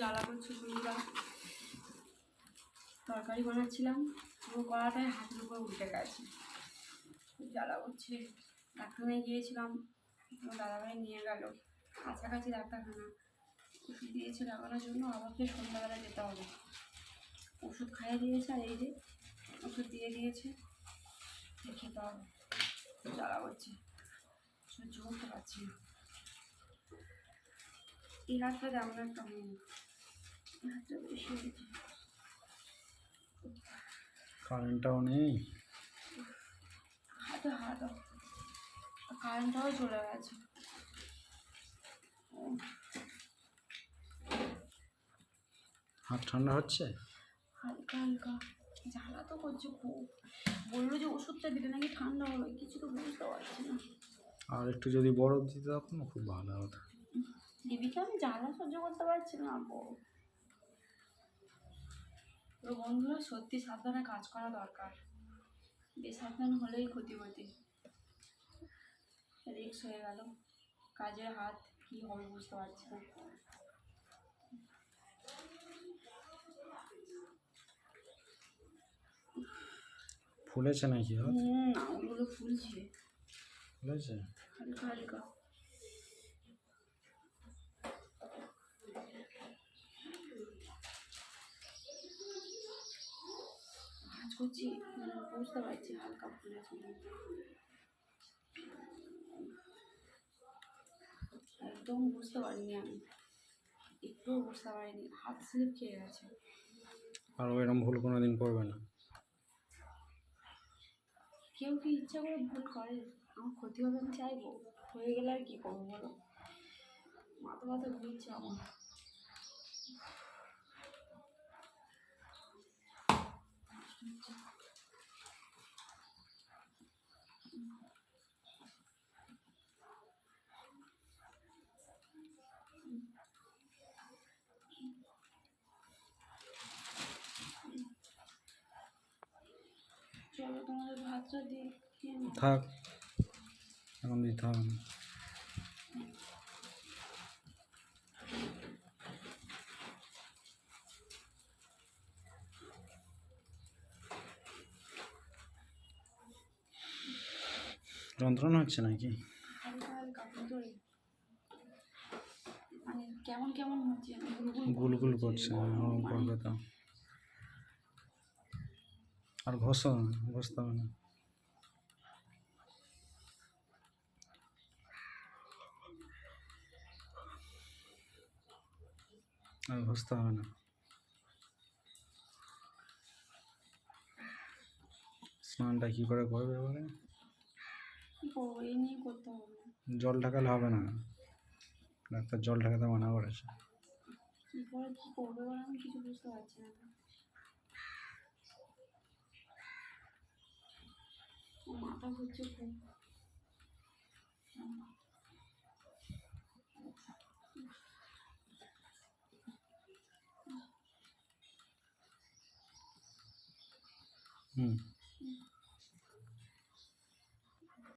জ্বালা করছে শরীরটা। তরকারি বানাচ্ছিলাম পুরো কড়াটায় হাতের উপর উল্টে গেছে। জ্বালা করছে। ডাক্তারখানায় গিয়েছিলাম আমার দাদাভাই নিয়ে গেল। কাছাকাছি ডাক্তারখানা। ওষুধ দিয়েছে লাগানোর জন্য ফের সন্ধ্যাবেলা যেতে হবে। ওষুধ খাইয়ে দিয়েছে আর এই যে ওষুধ দিয়ে দিয়েছে খেতে হবে। জ্বালা করছে। সহ্য করতে পারছি না। এই হাতটা তেমন একটা হয়নি। কারেন্টটাও নেই। হাতে হাত কারেন্টটাও চলে গেছে। হাত ঠান্ডা হচ্ছে? হালকা হালকা। জ্বালা তো করছে খুব। বলল যে ওষুধটা দিলে নাকি ঠান্ডা হবে কিছু তো বুঝতে পারছি না। আর একটু যদি বরফ দিতে তখন খুব ভালো হতো দিদিকে আমি জ্বালা সহ্য করতে পারছি না বউ তো বন্ধুরা সত্যি সাবধানে কাজ করা দরকার। বেসাবধান হলেই ক্ষতি ক্ষতি রিক্স হয়ে গেল। কাজের হাত কী হবে বুঝতে পারছি না। ফুলেছে নাকি? হুম আঙুলগুলো ফুলছে। ফুলেছে? হালকা হালকা। করছি মানে বুঝতে পারছি হালকা ফুলেছে একদম বুঝতে পারিনি আমি। একটুও বুঝতে পারিনি হাত স্লিপ খেয়ে গেছে। আর এরকম ভুল কোনো দিন করবে না। কেউ কি ইচ্ছা করে ভুল করে? আমার ক্ষতি হবে আমি চাইব। হয়ে গেলে আর কী করব বলো? মাথা মাথা ঘুরছে আমার চলো তোমাদের ভাতটা দিয়ে খেয়ে নাও। থাক এখন দিতে হবে না। যন্ত্রণা হচ্ছে নাকি? মানে কেমন কেমন হচ্ছে? গুলগুল গুলগুল করছে। ওরকম আর ঘষো ঘষতে হবে না। ঘষতে হবে না। স্নানটা কী করে করবে এবারে? জল ঢাকালে হবে না। ডাক্তার জল ঢাকাতে মানা করেছে। মাথা ঘুরছে হুম